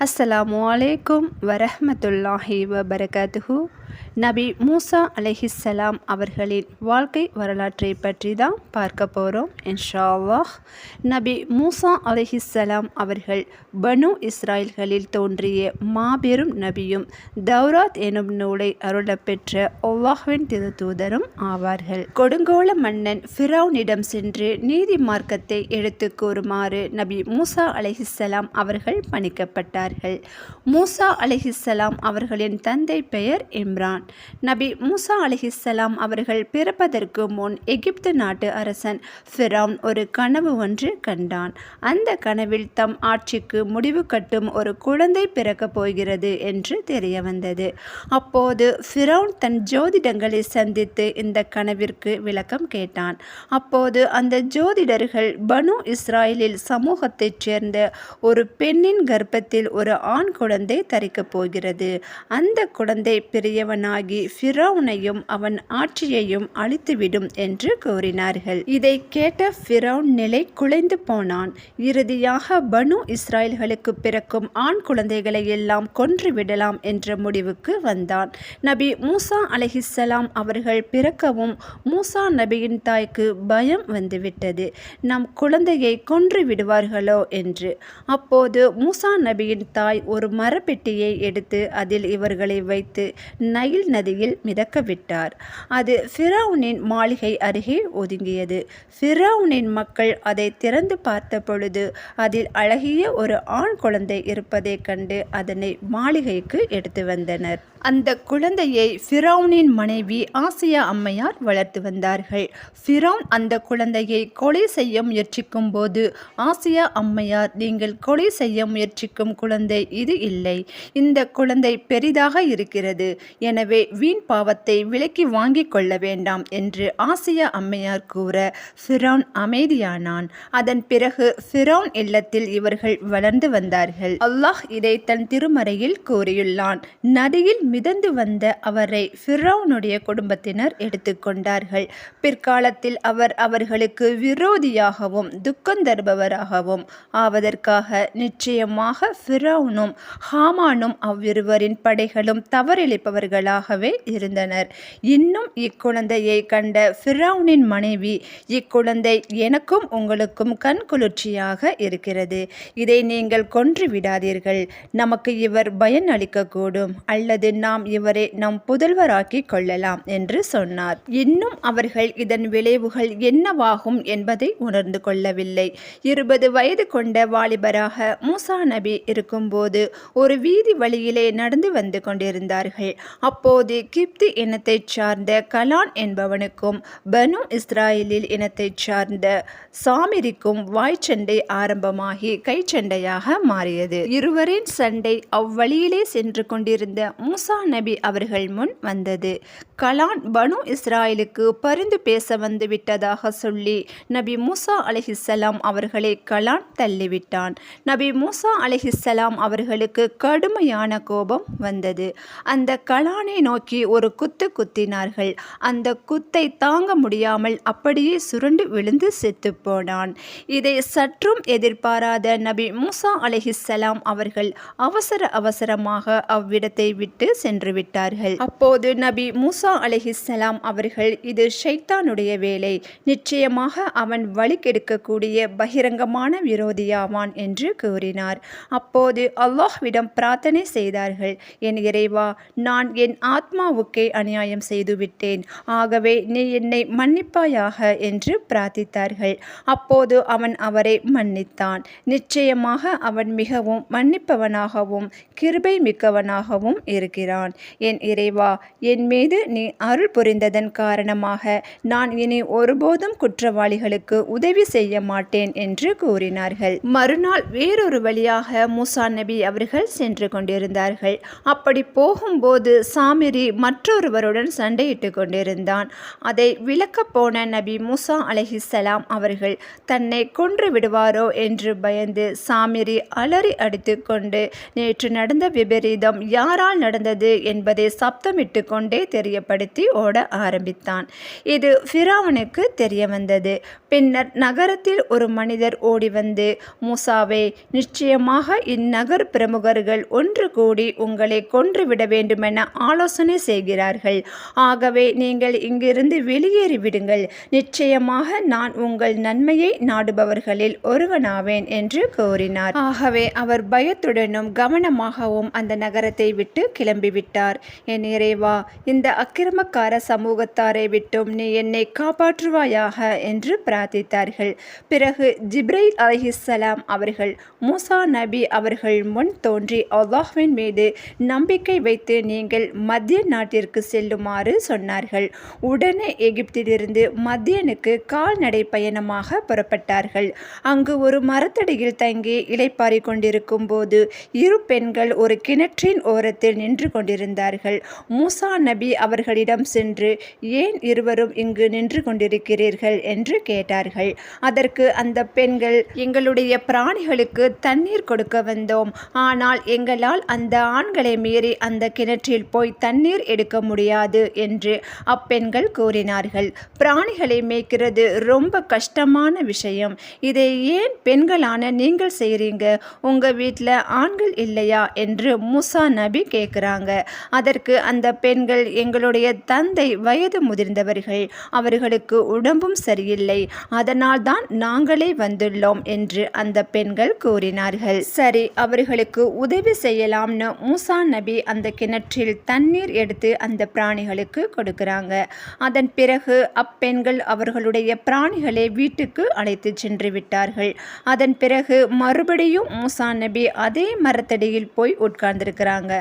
அஸ்ஸலாமு அலைக்கும் வரஹமத்துல்லாஹி வபரகாத்துஹு. நபி மூசா அலஹிஸ்ஸலாம் அவர்களின் வாழ்க்கை வரலாற்றை பற்றி தான் பார்க்க போகிறோம் இன்ஷாவாஹ் நபி மூசா அலஹிஸ்ஸலாம் அவர்கள் பனு இஸ்ராயல்களில் தோன்றிய மாபெரும் நபியும் தௌராத் எனும் நூலை அருளப்பெற்ற அல்லாஹ்வின் திருத்தூதரும் ஆவார்கள். கொடுங்கோல மன்னன் ஃபிரௌனிடம் சென்று நீதி மார்க்கத்தை எடுத்து கூறுமாறு நபி மூசா அலஹிஸ்ஸலாம் அவர்கள் பணிக்கப்பட்டார் பணிக்கப்பட்டார்கள் மூசா அலைஹிஸ்ஸலாம் அவர்களின் தந்தை பெயர் இம்ரான். நபி மூசா அலைஹிஸ்ஸலாம் அவர்கள் பிறப்பதற்கு முன் எகிப்து நாட்டு அரசன் ஃபிரௌன் ஒரு கனவு ஒன்று கண்டான். அந்த கனவில் தம் ஆட்சிக்கு முடிவு கட்டும் ஒரு குழந்தை பிறக்கப் போகிறது என்று தெரிய வந்தது அப்போது ஃபிரௌன் தன் ஜோதிடங்களை சந்தித்து இந்த கனவிற்கு விளக்கம் கேட்டான். அப்போது அந்த ஜோதிடர்கள் பனு இஸ்ராயலில் சமூகத்தைச் சேர்ந்த ஒரு பெண்ணின் கர்ப்பத்தில் ஒரு ஆண் குழந்தை தரிக்கப் போகிறது. அந்த குழந்தை பெரியவனாகி ஃபிரௌனையும் அவன் ஆட்சியையும் அழித்துவிடும் என்று கூறினார்கள். இதை கேட்ட ஃபிரௌன் நிலை குலைந்து போனான். இறுதியாக பனு இஸ்ராயல்களுக்கு பிறக்கும் ஆண் குழந்தைகளை எல்லாம் கொன்றுவிடலாம் என்ற முடிவுக்கு வந்தான். நபி மூசா அலஹிஸ்ஸலாம் அவர்கள் பிறக்கவும் மூசா நபியின் தாய்க்கு பயம் வந்துவிட்டது. நம் குழந்தையை கொன்று விடுவார்களோ என்று. அப்போது மூசா நபியின் தாய் ஒரு மரப்பெட்டியை எடுத்து அதில் இவர்களை வைத்து நைல் நதியில் மிதக்க விட்டார் அது ஃபிரௌனின் மாளிகை அருகே ஒதுங்கியது. ஃபிரௌனின் மக்கள் அதை திறந்து பார்த்த பொழுது அதில் அழகிய ஒரு ஆண் குழந்தை இருப்பதைக் கண்டு அதனை மாளிகைக்கு எடுத்து வந்தனர். அந்த குழந்தையை ஃபிரௌனின் மனைவி ஆசியா அம்மையார் வளர்த்து வந்தார்கள். ஃபிரௌன் அந்த குழந்தையை கொலை செய்ய முயற்சிக்கும் போது ஆசியா அம்மையார் நீங்கள் கொலை செய்ய முயற்சிக்கும் குழந்தை இது இல்லை. இந்த குழந்தை பெரிதாக இருக்கிறது. எனவே வீண் பாவத்தை விலக்கி வாங்கிக் கொள்ள வேண்டாம் என்று ஆசியா அம்மையார் கூற ஃபிரௌன் அமைதியானான். அதன் பிறகு ஃபிரௌன் இல்லத்தில் இவர்கள் வளர்ந்து வந்தார்கள். அல்லாஹ் இதை தன் திருமறையில் கூறியுள்ளான். நதியில் மிதந்து வந்த அவரை ஃபிரௌனுடைய குடும்பத்தினர் எடுத்துக்கொண்டார்கள் பிற்காலத்தில் அவர் அவர்களுக்கு விரோதியாகவும் துக்கம் தருபவராகவும் ஆவதற்காக நிச்சயமாக ஃபிரௌனும் ஹாமானும் அவ்விருவரின் படைகளும் தவறிழைப்பவர்களாகவே இருந்தனர். இன்னும் இக்குழந்தையை கண்ட ஃபிரௌனின் மனைவி இக்குழந்தை எனக்கும் உங்களுக்கும் கண் குளிர்ச்சியாக இருக்கிறது. இதை நீங்கள் கொன்று விடாதீர்கள். நமக்கு இவர் பயன் அளிக்கக்கூடும் அல்லது நாம் இவரை நம் புதல்வராக்கி கொள்ளலாம் என்று சொன்னார். இன்னும் அவர்கள் இதன் விளைவுகள் என்னவாகும் என்பதை உணர்ந்து கொள்ளவில்லை. இருபது வயது கொண்ட வாலிபராக மூசா நபி இருக்கும்போது ஒரு வீதி வழியிலே நடந்து வந்து கொண்டிருந்தார்கள். அப்போது கிப்தி இனத்தைச் சார்ந்த கலான் என்பவனுக்கும் பனு இஸ்ராயலில் இனத்தைச் சார்ந்த சாமிரிக்கும் வாய்ச்சண்டை ஆரம்பமாகி கைச்சண்டையாக மாறியது. இருவரின் சண்டை அவ்வழியிலே சென்று கொண்டிருந்த மூசா நபி அவர்கள் முன் வந்தது. கலான் பனு இஸ்ராயலுக்கு பரிந்து பேச வந்து விட்டதாக சொல்லி நபி மூசா அலஹிசலாம் அவர்களை கலான் தள்ளிவிட்டான். நபி மூசா அலஹிசலாம் அவர்களுக்கு கடுமையான கோபம் வந்தது. அந்த கலானை நோக்கி ஒரு குத்து குத்தினார்கள். அந்த குத்தை தாங்க முடியாமல் அப்படியே சுருண்டு விழுந்து செத்து போனான். இதை சற்றும் எதிர்பாராத நபி மூசா அலஹிசலாம் அவர்கள் அவசர அவசரமாக அவ்விடத்தை விட்டு சென்று விட்டார்கள். அப்போது நபி மூசா அலிஹிஸ்ஸலாம் அவர்கள் இது ஷைத்தானுடைய வேலை. நிச்சயமாக அவன் வழி கெடுக்கக்கூடிய பகிரங்கமான விரோதியாவான் என்று கூறினார். அப்போது அல்லாஹ்விடம் பிரார்த்தனை செய்தார்கள். என் இறைவா நான் என் ஆத்மாவுக்கே அநியாயம் செய்துவிட்டேன். ஆகவே நீ என்னை மன்னிப்பாயாக என்று பிரார்த்தித்தார்கள். அப்போது அவன் அவரை மன்னித்தான். நிச்சயமாக அவன் மிகவும் மன்னிப்பவனாகவும் கிருபை மிக்கவனாகவும் இருக்கிறான். என் இறைவா என் மீது நீ அருள் புரிந்ததன் காரணமாக நான் இனி ஒருபோதும் குற்றவாளிகளுக்கு உதவி செய்ய மாட்டேன் என்று கூறினார்கள். மறுநாள் வேறொரு வழியாக மூசா நபி அவர்கள் சென்று கொண்டிருந்தார்கள். அப்படி போகும்போது சாமிரி மற்றொருவருடன் சண்டையிட்டு கொண்டிருந்தான். அதை விளக்கப் போன நபி மூசா அலஹிசலாம் அவர்கள் தன்னை கொன்று விடுவாரோ? என்று பயந்து சாமிரி அலறி அடித்து கொண்டு நேற்று நடந்த விபரீதம் யாரால் நடந்தது? என்பதை சப்தமிட்டு கொண்டே தெரிய பயப்படுத்தி ஓட ஆரம்பித்தான். இது ஃபிராவனுக்கு தெரிய வந்தது. பின்னர் நகரத்தில் ஒரு மனிதர் ஓடி வந்து மூசாவே நிச்சயமாக இந்நகர் பிரமுகர்கள் ஒன்று கூடி உங்களை கொன்றுவிட வேண்டுமென ஆலோசனை செய்கிறார்கள். ஆகவே நீங்கள் இங்கிருந்து வெளியேறிவிடுங்கள் நிச்சயமாக நான் உங்கள் நன்மையை நாடுபவர்களில் ஒருவனாவேன் என்று கூறினார். ஆகவே அவர் பயத்துடனும் கவனமாகவும் அந்த நகரத்தை விட்டு கிளம்பிவிட்டார். என் இறைவா இந்த அக்கிரமக்கார சமூகத்தாரை விட்டும் நீ என்னை காப்பாற்றுவாயாக என்று பிரார்த்தித்தார்கள். பிறகு ஜிப்ரைல் அலஹிஸ்ஸலாம் அவர்கள் மூசா நபி அவர்கள் முன் தோன்றி அல்லாஹ்வின் மீது நம்பிக்கை வைத்து நீங்கள் மத்திய நாட்டிற்கு செல்லுமாறு சொன்னார்கள். உடனே எகிப்திலிருந்து மத்தியனுக்கு கால்நடை பயணமாக புறப்பட்டார்கள். அங்கு ஒரு மரத்தடியில் தங்கி இலைப்பாரி கொண்டிருக்கும் போது இரு பெண்கள் ஒரு கிணற்றின் ஓரத்தில் நின்று கொண்டிருந்தார்கள். மூசா நபி அவர்கள் அவர்களிடம் சென்று ஏன் இருவரும் இங்கு நின்று கொண்டிருக்கிறீர்கள் என்று கேட்டார்கள். அதற்கு அந்த பெண்கள் எங்களுடைய பிராணிகளுக்கு தண்ணீர் கொடுக்க வந்தோம். ஆனால் எங்களால் அந்த ஆண்களை மீறி அந்த கிணற்றில் போய் தண்ணீர் எடுக்க முடியாது என்று அப்பெண்கள் கூறினார்கள். பிராணிகளை மேய்க்கிறது ரொம்ப கஷ்டமான விஷயம். இதை ஏன் பெண்களான நீங்கள் செய்கிறீங்க உங்கள் வீட்டில் ஆண்கள் இல்லையா? என்று முசா நபி கேட்குறாங்க. அதற்கு அந்த பெண்கள் எங்களுடைய தந்தை வயது முதிர்ந்தவர்கள். அவர்களுக்கு உடம்பும் சரியில்லை. அதனால் தான் நாங்களே வந்துள்ளோம் என்று அந்த பெண்கள் கூறினார்கள். சரி அவர்களுக்கு உதவி செய்யலாம்னு மூசா நபி அந்த கிணற்றில் தண்ணீர் எடுத்து அந்த பிராணிகளுக்கு கொடுக்குறாங்க. அதன் பிறகு அப்பெண்கள் அவர்களுடைய பிராணிகளை வீட்டுக்கு அழைத்து சென்று விட்டார்கள். அதன் பிறகு மறுபடியும் மூசா நபி அதே மரத்தடியில் போய் உட்கார்ந்திருக்கிறாங்க.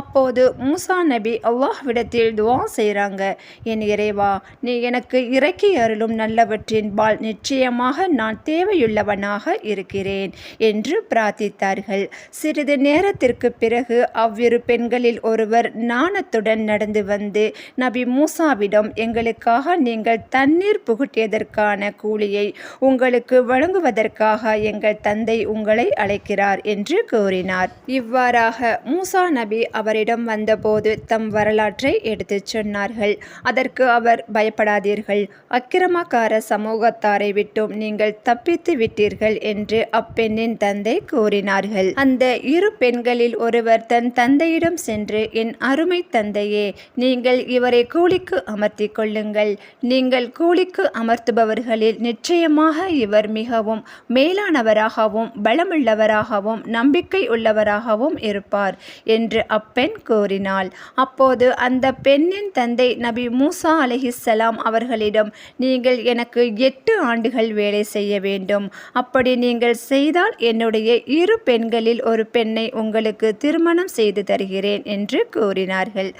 அப்போது மூசா நபி அல்லாஹ்விடத்தில் துவா செய்கிறாங்க என் இறைவா நீ எனக்கு இறக்கி அருளும் நல்லவற்றின் பால் நிச்சயமாக நான் தேவையுள்ளவனாக இருக்கிறேன் என்று பிரார்த்தித்தார்கள். சிறிது நேரத்திற்கு பிறகு அவ்விரு பெண்களில் ஒருவர் நாணத்துடன் நடந்து வந்து நபி மூசாவிடம் எங்களுக்காக நீங்கள் தண்ணீர் புகுட்டியதற்கான கூலியை உங்களுக்கு வழங்குவதற்காக எங்கள் தந்தை உங்களை அழைக்கிறார் என்று கூறினார். இவ்வாறாக மூசா நபி அவரிடம் வந்தபோது தம் வரலாற்றை எடுத்து சொன்னார்கள். அதற்கு அவர் பயப்படாதீர்கள். அக்கிரமக்கார சமூகத்தாரை விட்டும் நீங்கள் தப்பித்து விட்டீர்கள் என்று அப்பெண்ணின் தந்தை கூறினார்கள். அந்த இரு பெண்களில் ஒருவர் தன் தந்தையிடம் சென்று என் அருமை தந்தையே நீங்கள் இவரை கூலிக்கு அமர்த்தி கொள்ளுங்கள். நீங்கள் கூலிக்கு அமர்த்துபவர்களில் நிச்சயமாக இவர் மிகவும் மேலானவராகவும் பலமுள்ளவராகவும் நம்பிக்கை உள்ளவராகவும் இருப்பார் என்று அப்பெண் கூறினாள். அப்போது அந்த பெண்ணின் தந்தை நபி மூசா அலிஹிஸ்ஸலாம் அவர்களிடம் நீங்கள் எனக்கு எட்டு ஆண்டுகள் வேலை செய்ய வேண்டும். அப்படி நீங்கள் செய்தால் என்னுடைய இரு பெண்களில் ஒரு பெண்ணை உங்களுக்கு திருமணம் செய்து தருகிறேன் என்று கூறினார்கள்.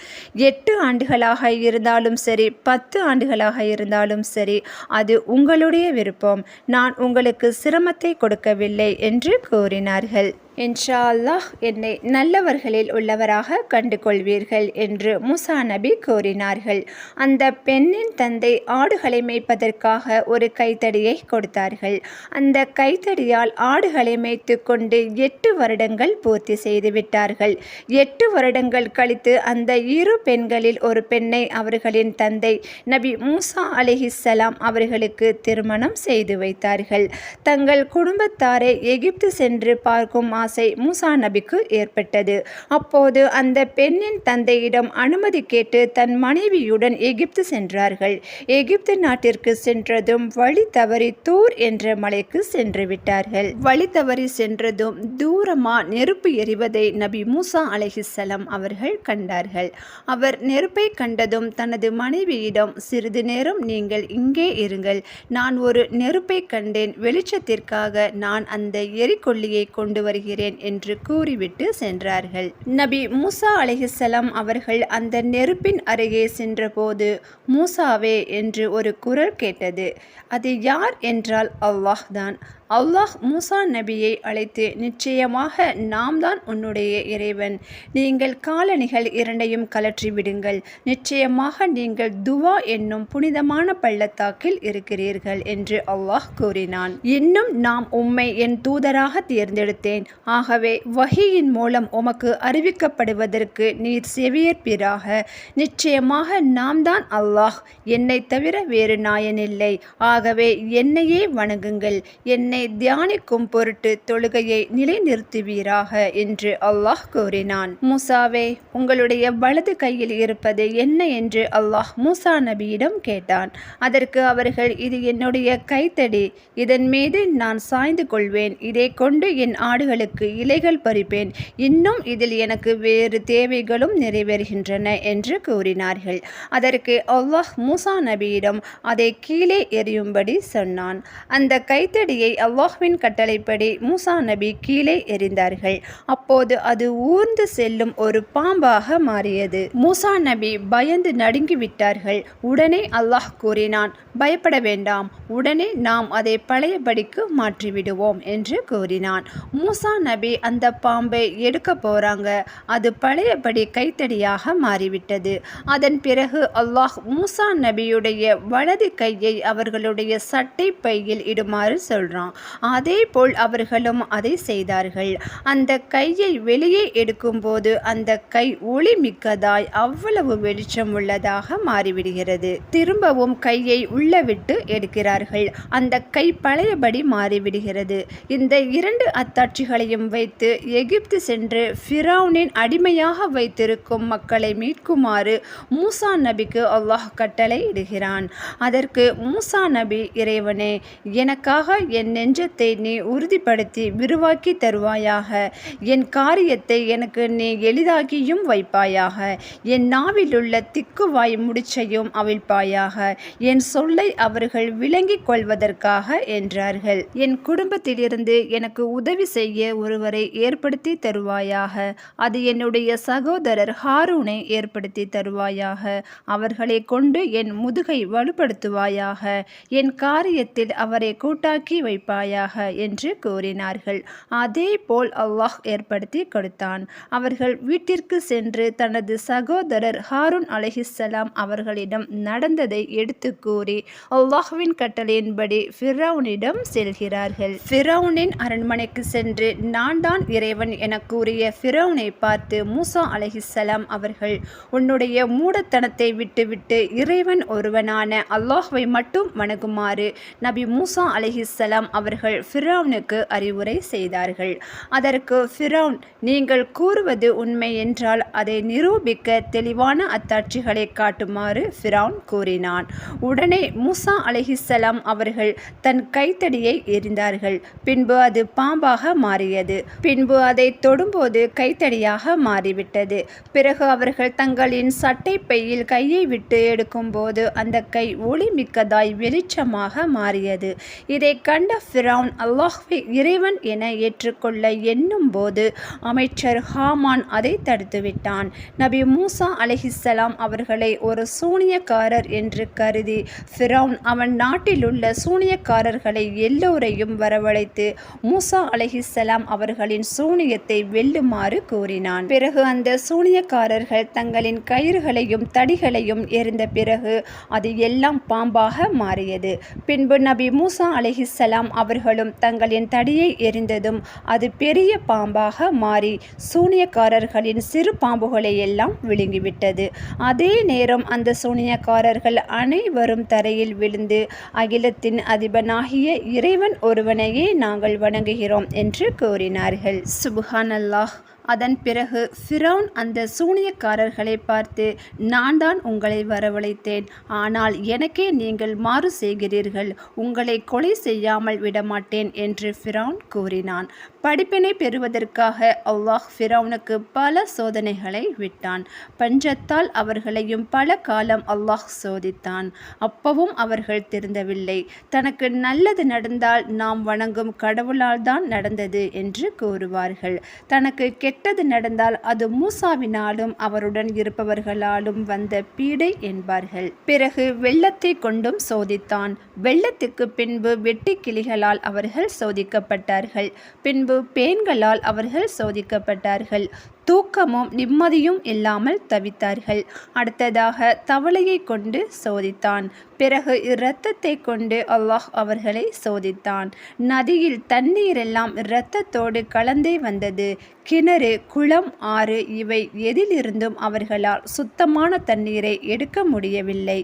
எட்டு ஆண்டுகளாக இருந்தாலும் சரி பத்து ஆண்டுகளாக இருந்தாலும் சரி அது உங்களுடைய விருப்பம். நான் உங்களுக்கு சிரமத்தை கொடுக்கவில்லை என்று கூறினார்கள். இன்ஷா அல்லாஹ் என்னை நல்லவர்களில் உள்ளவராக கண்டு கொள்வீர்கள் என்று முசா நபி கூறினார்கள். அந்த பெண்ணின் தந்தை ஆடுகளை மேய்ப்பதற்காக ஒரு கைத்தடியை கொடுத்தார்கள். அந்த கைத்தடியால் ஆடுகளை மேய்த்து கொண்டு எட்டு வருடங்கள் பூர்த்தி செய்து விட்டார்கள். எட்டு வருடங்கள் கழித்து அந்த இரு பெண்களில் ஒரு பெண்ணை அவர்களின் தந்தை நபி மூசா அலிஹிசலாம் அவர்களுக்கு திருமணம் செய்து வைத்தார்கள். தங்கள் குடும்பத்தாரை எகிப்து சென்று பார்க்கும் ஆசை மூசா நபிக்கு ஏற்பட்டது. அப்போது அந்த பெண்ணின் தந்தையிடம் அனுமதி கேட்டு தன் மனைவியுடன் எகிப்து சென்றார்கள். எகிப்து நாட்டிற்கு சென்றதும் வழி தவறி தூர் என்ற மலைக்கு சென்று விட்டார்கள். வழி தவறி சென்றதும் தூரமா நெருப்பு எரிவதை நபி மூசா அலஹிசலம் அவர்கள் கண்டார்கள். அவர் நெருப்பை கண்டதும் தனது மனைவியிடம் சிறிது நேரம் நீங்கள் இங்கே இருங்கள். நான் ஒரு நெருப்பை கண்டேன். வெளிச்சத்திற்காக நான் அந்த எரிக்கொல்லியை கொண்டு வருகிறேன். என்று கூறிவிட்டு சென்றார்கள். நபி மூசா அலைஹிஸ்ஸலாம் அவர்கள் அந்த நெருப்பின் அருகே சென்றபோது மூசாவே என்று ஒரு குரல் கேட்டது. அது யார்? என்றால் அல்லாஹ் தான் அல்லாஹ் மூசா நபியை அழைத்து நிச்சயமாக நாம் தான் உன்னுடைய இறைவன். நீங்கள் காலணிகள் இரண்டையும் கலற்றி விடுங்கள். நிச்சயமாக நீங்கள் துவா என்னும் புனிதமான பள்ளத்தாக்கில் இருக்கிறீர்கள் என்று அல்லாஹ் கூறினான். இன்னும் நாம் உம்மை என் தூதராக தேர்ந்தெடுத்தேன். ஆகவே வஹியின் மூலம் உமக்கு அறிவிக்கப்படுவதற்கு நீர் செவியேற்பீராக. நிச்சயமாக நாம் தான் அல்லாஹ். என்னை தவிர வேறு நாயனில்லை ஆகவே என்னையே வணங்குங்கள். என்னை என்னை தியானிக்கும் பொருட்டு தொழுகையை நிலைநிறுத்துவீராக என்று அல்லாஹ் கூறினான். மூசாவே உங்களுடைய வலது கையில் இருப்பது என்ன என்று அல்லாஹ் மூசா நபியிடம் கேட்டான். அதற்கு அவர்கள் இது என்னுடைய கைத்தடி இதன் மீது நான் சாய்ந்து கொள்வேன். இதை கொண்டு என் ஆடுகளுக்கு இலைகள் பறிப்பேன். இன்னும் இதில் எனக்கு வேறு தேவைகளும் நிறைவேறுகின்றன என்று கூறினார்கள். அதற்கு அல்லாஹ் மூசா நபியிடம் அதை கீழே எறியும்படி சொன்னான். அந்த கைத்தடியை அல்லாஹ்வின் கட்டளைப்படி மூசா நபி கீழே எறிந்தார்கள் அப்போது அது ஊர்ந்து செல்லும் ஒரு பாம்பாக மாறியது. மூசா நபி பயந்து நடுங்கி விட்டார்கள். உடனே அல்லாஹ் கூறினான் பயப்பட வேண்டாம். உடனே நாம் அதை பழையபடிக்கு மாற்றிவிடுவோம் என்று கூறினான். மூசா நபி அந்த பாம்பை எடுக்க போறாங்க. அது பழையபடி கைத்தடியாக மாறிவிட்டது. அதன் பிறகு அல்லாஹ் மூசா நபியுடைய வலது கையை அவர்களுடைய சட்டை பையில் இடுமாறு சொல்றான். அதே போல் அவர்களும் அதை செய்தார்கள். அந்த கையை வெளியே எடுக்கும்போது அந்த கை ஒளி மிக்கதாய் அவ்வளவு வெளிச்சம் உள்ளதாக மாறிவிடுகிறது. திரும்பவும் கையை உள்ள விட்டு எடுக்கிறார்கள். அந்த கை பழையபடி மாறிவிடுகிறது. இந்த இரண்டு அத்தாட்சிகளையும் வைத்து எகிப்து சென்று ஃபிரௌனின் அடிமையாக வைத்திருக்கும் மக்களை மீட்குமாறு மூசா நபிக்கு அல்லாஹ் கட்டளை இடுகிறான் அதற்கு மூசா நபி இறைவனே எனக்காக என்னை நெஞ்சத்தை நீ உறுதிப்படுத்தி விரிவாக்கி தருவாயாக. என் காரியத்தை எனக்கு நீ எளிதாக்கியும் வைப்பாயாக. என் நாவிலுள்ள திக்குவாய் முடிச்சையும் அவிழ்ப்பாயாக. என் சொல்லை அவர்கள் விளங்கிக் கொள்வதற்காக என்றார்கள். என் குடும்பத்திலிருந்து எனக்கு உதவி செய்ய ஒருவரை ஏற்படுத்தி தருவாயாக. அது என்னுடைய சகோதரர் ஹாரூனை ஏற்படுத்தி தருவாயாக. அவர்களை கொண்டு என் முதுகை வலுப்படுத்துவாயாக. என் காரியத்தில் அவரை கூட்டாக்கி வைப்பாயாக என்று கூறினார்கள். அதே போல் அல்லாஹ் ஏற்படுத்தி கொடுத்தான். அவர்கள் வீட்டிற்கு சென்று தனது சகோதரர் ஹாரூன் அலஹிசலாம் அவர்களிடம் நடந்ததை எடுத்து கூறி அல்லாஹுவின் கட்டளையின்படி ஃபிரௌனிடம் செல்கிறார்கள். ஃபிரௌனின் அரண்மனைக்கு சென்று நான் தான் இறைவன் என கூறிய ஃபிரௌனை பார்த்து மூசா அலஹிசலாம் அவர்கள் உன்னுடைய மூடத்தனத்தை விட்டுவிட்டு இறைவன் ஒருவனான அல்லாஹ்வை மட்டும் வணங்குமாறு நபி மூசா அலஹிஸ்ஸலாம் அவர்கள் ஃபிரௌனுக்கு அறிவுரை செய்தார்கள். அதற்கு ஃபிரௌன் நீங்கள் கூறுவது உண்மை என்றால் அதை நிரூபிக்க தெளிவான அத்தாட்சிகளை காட்டுமாறு ஃபிரௌன் கூறினான். உடனே மூசா அலஹிசலாம் அவர்கள் தன் கைத்தடியை எரிந்தார்கள் பின்பு அது பாம்பாக மாறியது. பின்பு அதை தொடும்போது கைத்தடியாக மாறிவிட்டது. பிறகு அவர்கள் தங்களின் சட்டை பையில் கையை விட்டு எடுக்கும்போது அந்த கை ஒளி மிக்கதாய் வெளிச்சமாக மாறியது. இதை கண்ட ஃபிரௌன் அல்லாஹ்வை இறைவன் என ஏற்றுக்கொள்ள எண்ணும் போது அமைச்சர் ஹாமான் அதை தடுத்துவிட்டான். நபி மூசா அலஹிசலாம் அவர்களை ஒரு சூனியக்காரர் என்று கருதி ஃபிரௌன் அவன் நாட்டிலுள்ள சூனியக்காரர்களை எல்லோரையும் வரவழைத்து மூசா அலஹிசலாம் அவர்களின் சூனியத்தை வெல்லுமாறு கூறினான். பிறகு அந்த சூனியக்காரர்கள் தங்களின் கயிறுகளையும் தடிகளையும் எறிந்த பிறகு அது எல்லாம் பாம்பாக மாறியது. பின்பு நபி மூசா அலஹிசலாம் அவர்களும் தங்களின் தடியை எரிந்ததும் அது பெரிய பாம்பாக மாறி சூனியக்காரர்களின் சிறு பாம்புகளை எல்லாம் விழுங்கிவிட்டது. அதே நேரம் அந்த சூனியக்காரர்கள் அனைவரும் தரையில் விழுந்து அகிலத்தின் அதிபனாகிய இறைவன் ஒருவனையே நாங்கள் வணங்குகிறோம் என்று கூறினார்கள். சுபஹானல்லாஹ். அல்லாஹ் அதன் பிறகு ஃபிரௌன் அந்த சூனியக்காரர்களை பார்த்து நான் தான் உங்களை வரவழைத்தேன். ஆனால் எனக்கே நீங்கள் மாறு செய்கிறீர்கள். உங்களை கொலை செய்யாமல் விடமாட்டேன் என்று ஃபிரௌன் கூறினான். படிப்பினை பெறுவதற்காக அல்லாஹ் ஃபிரௌனுக்கு பல சோதனைகளை விட்டான். பஞ்சத்தால் அவர்களையும் பல காலம் அல்லாஹ் சோதித்தான். அப்பவும் அவர்கள் திருந்தவில்லை. தனக்கு நல்லது நடந்தால் நாம் வணங்கும் கடவுளால் தான் நடந்தது என்று கூறுவார்கள். தனக்கு கெட்ட கெட்டது நடந்தால் அது மூசாவினாலும் அவருடன் இருப்பவர்களாலும் வந்த பீடை என்பார்கள். பிறகு வெள்ளத்தை கொண்டும் சோதித்தான். வெள்ளத்துக்கு பின்பு வெட்டி கிளிகளால் அவர்கள் சோதிக்கப்பட்டார்கள். பின்பு பேன்களால் அவர்கள் சோதிக்கப்பட்டார்கள். தூக்கமும் நிம்மதியும் இல்லாமல் தவித்தார்கள். அடுத்ததாக தவளையை கொண்டு சோதித்தான். பிறகு இரத்தத்தை கொண்டு அல்லாஹ் அவர்களை சோதித்தான். நதியில் தண்ணீரெல்லாம் இரத்தத்தோடு கலந்தே வந்தது. கிணறு குளம் ஆறு இவை எதிலிருந்தும் அவர்களால் சுத்தமான தண்ணீரை எடுக்க முடியவில்லை.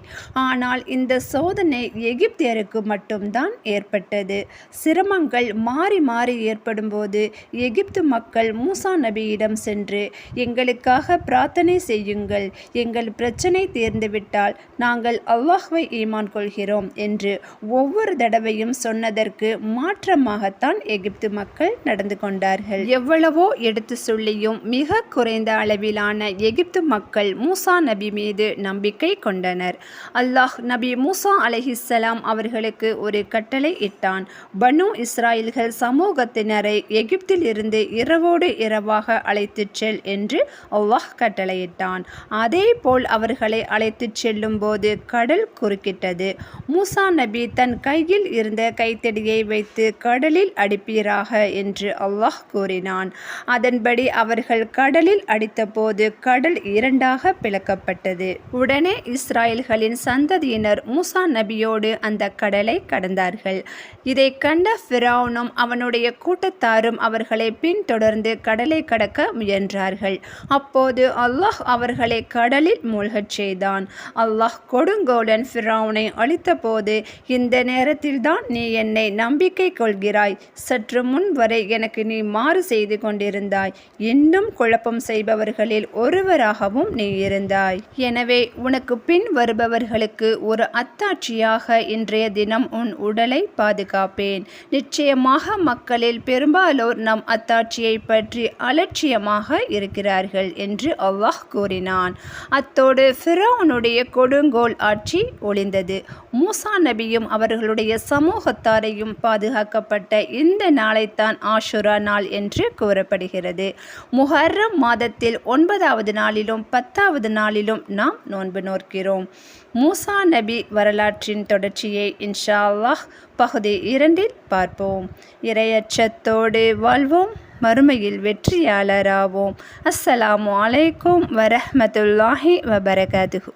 ஆனால் இந்த சோதனை எகிப்தியருக்கு மட்டும்தான் ஏற்பட்டது. சிரமங்கள் மாறி மாறி ஏற்படும்போது எகிப்து மக்கள் மூசா நபியிடம் சென்று எங்களுக்காக பிரார்த்தனை செய்யுங்கள். எங்கள் பிரச்சனை தீர்ந்துவிட்டால் நாங்கள் அல்லாஹ்வை ஈமான் கொள்கிறோம் என்று ஒவ்வொரு தடவையும் சொன்னதற்கு மாற்றமாகத்தான் எகிப்து மக்கள் நடந்து கொண்டார்கள். எவ்வளவோ எடுத்து சொல்லியும் மிக குறைந்த அளவிலான எகிப்து மக்கள் மூசா நபி மீது நம்பிக்கை கொண்டனர். அல்லாஹ் நபி மூசா அலஹிஸ்ஸலாம் அவர்களுக்கு ஒரு கட்டளை இட்டான். பனு இஸ்ராயல்கள் சமூகத்தினரை எகிப்தில் இருந்து இரவோடு இரவாக அழைத்துச் செல் என்று அல்லாஹ் கட்டளையிட்டான். அதே போல் அவர்களை அழைத்துச் செல்லும் போது கடல் குறுக்கிட்டது. மூசா நபி தன் கையில் இருந்த கைத்தடியை வைத்து கடலில் அடிப்பீராக என்று அல்லாஹ் கூறினான். அதன்படி அவர்கள் கடலில் அடித்தபோது கடல் இரண்டாக பிளக்கப்பட்டது. உடனே இஸ்ராயல்களின் சந்ததியினர் மூசா நபியோடு அந்த கடலை கடந்தார்கள். இதை கண்ட ஃபிரௌனும் அவனுடைய கூட்டத்தாரும் அவர்களை பின்தொடர்ந்து கடலை கடக்க என்றார்கள் அப்போது அல்லாஹ் அவர்களை கடலில் மூழ்கச் செய்தான். அல்லாஹ் கொடுங்கோலன் ஃபிரௌனை அழித்தபோது இந்த நேரத்தில்தான் நீ என்னை நம்பிக்கை கொள்கிறாய். சற்று முன் வரை எனக்கு நீ மாறு செய்து கொண்டிருந்தாய். இன்னும் குழப்பம் செய்பவர்களில் ஒருவராகவும் நீ இருந்தாய். எனவே உனக்கு பின் வருபவர்களுக்கு ஒரு அத்தாட்சியாக இன்றைய தினம் உன் உடலை பாதுகாப்பேன். நிச்சயமாக மக்களில் பெரும்பாலோர் நம் அத்தாட்சியை பற்றி அலட்சியமாக இருக்கிறார்கள் என்று அல்லாஹ் கூறினான். அத்தோடு ஃபிரோனுடைய கொடுங்கோல் ஆட்சி ஒளிந்தது மூசா நபியும் அவர்களுடைய சமூகத்தாரையும் பாதுகாக்கப்பட்ட இந்த நாளைத்தான் ஆஷுரா நாள் என்று கூறப்படுகிறது. முஹர்ரம் மாதத்தில் ஒன்பதாவது நாளிலும் பத்தாவது நாளிலும் நாம் நோன்பு நோக்கிறோம் மூசா நபி வரலாற்றின் தொடர்ச்சியை இன்ஷா அல்லாஹ் பகுதி இரண்டில் பார்ப்போம். இரையச்சத்தோடு வாழ்வோம். மறுமையில் வெற்றியாளராவோம். அஸ்ஸலாமு அலைக்கும் வரஹமத்துல்லாஹி வபரகாதுஹு